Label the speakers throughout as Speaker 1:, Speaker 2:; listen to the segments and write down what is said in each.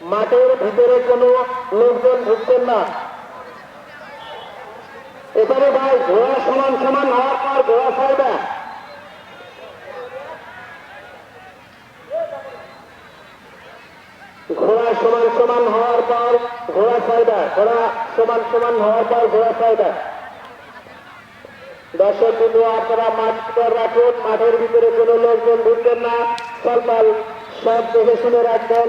Speaker 1: মাঠের ভিতরে কোনো লোকজন ঢুকতেন না। এবারে ভাই ঘোড়া সমান সমান হওয়ার পর ঘোড়া ছাড়বে। ঘোড়া সমান সমান হওয়ার পর ঘোড়া ছাড়বে। ঘোড়া সমান সমান হওয়ার পর ঘোড়া ছাড়বে। দর্শক বিন্দু আপনারা মাঠ রাখুন। মাঠের ভিতরে কোনো লোকজন ঢুকবেন না। স্বল্প সব দেখে শুনে রাখবেন।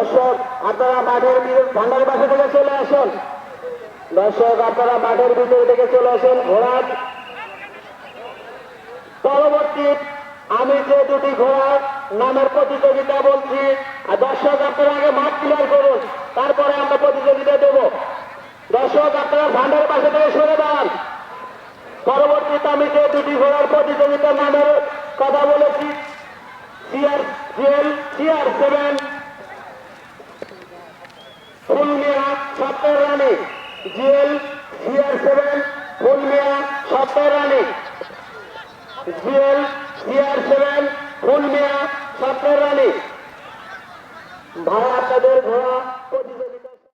Speaker 1: দর্শক, আপনারা মাঠের ভান্ডার পাশে থেকে চলে আসুন। দর্শক, আপনারা মাঠের ভিতরে থেকে চলে আসুন, ঘোড়ার। পরবর্তী, আমি যে দুটি ঘোড়ার নামের প্রতিযোগিতা বলছি দর্শক, আপনারা আগে মাঠ ক্লিয়ার করুন, তারপরে আমরা প্রতিযোগিতা দেব। দর্শক, আপনারা ভান্ডার পাশে থেকে সরে দাঁড়ান পরবর্তীতে আমি যে দুটি ঘোড়ার প্রতিযোগিতার নামের কথা বলেছি সিআর জিএল সিআর সেভেন ফুলমিয়া সত্তর রানী, জিএল সিআর সেভেন, ফুলমিয়া সত্তর রানী। জিএল সিআর সেভেন, ফুলমিয়া সত্তর রানী। ভাই আপনাদের ঘোড়া